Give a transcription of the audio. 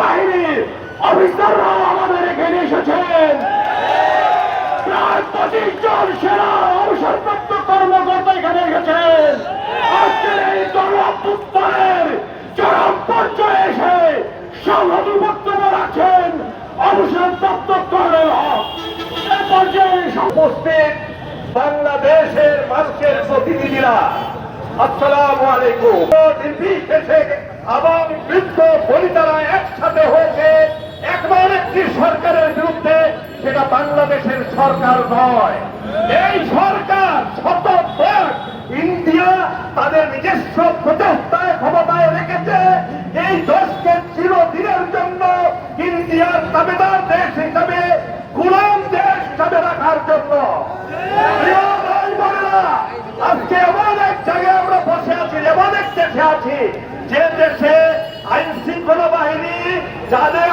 বাহিনীর অফিসাররাও আমাদের এখানে এসেছেন। প্রায় পঁচিশ জন সেনা অবসরপ্রাপ্ত কর্মকর্তা এখানে এসেছেন। আজকের এই গণপুত্রের চরম পর্যায়ে এসে সংহতি বক্তব্য রাখছেন অবসরপ্রাপ্ত কর্নেল হক। এ পর্যায়ে উপস্থিত বাংলাদেশের মানুষের প্রতিনিধিরা, আসসালামু আলাইকুম। আবার বাংলাদেশের সরকার নয়। এই সরকার শতভাগ ইন্ডিয়া তাদের নিজস্ব প্রচেষ্টায়, ক্ষমতায় রেখেছে। এই দেশকে চিরদিনের জন্য ইন্ডিয়ার দাবিদার দেশ হিসাবে, গুলাম দেশ হিসাবে রাখার জন্য। আজকে এমন এক জায়গায় আমরা বসে আছি, এমন এক দেশে আছি, যে দেশে আইন শৃঙ্খলা বাহিনী যাদের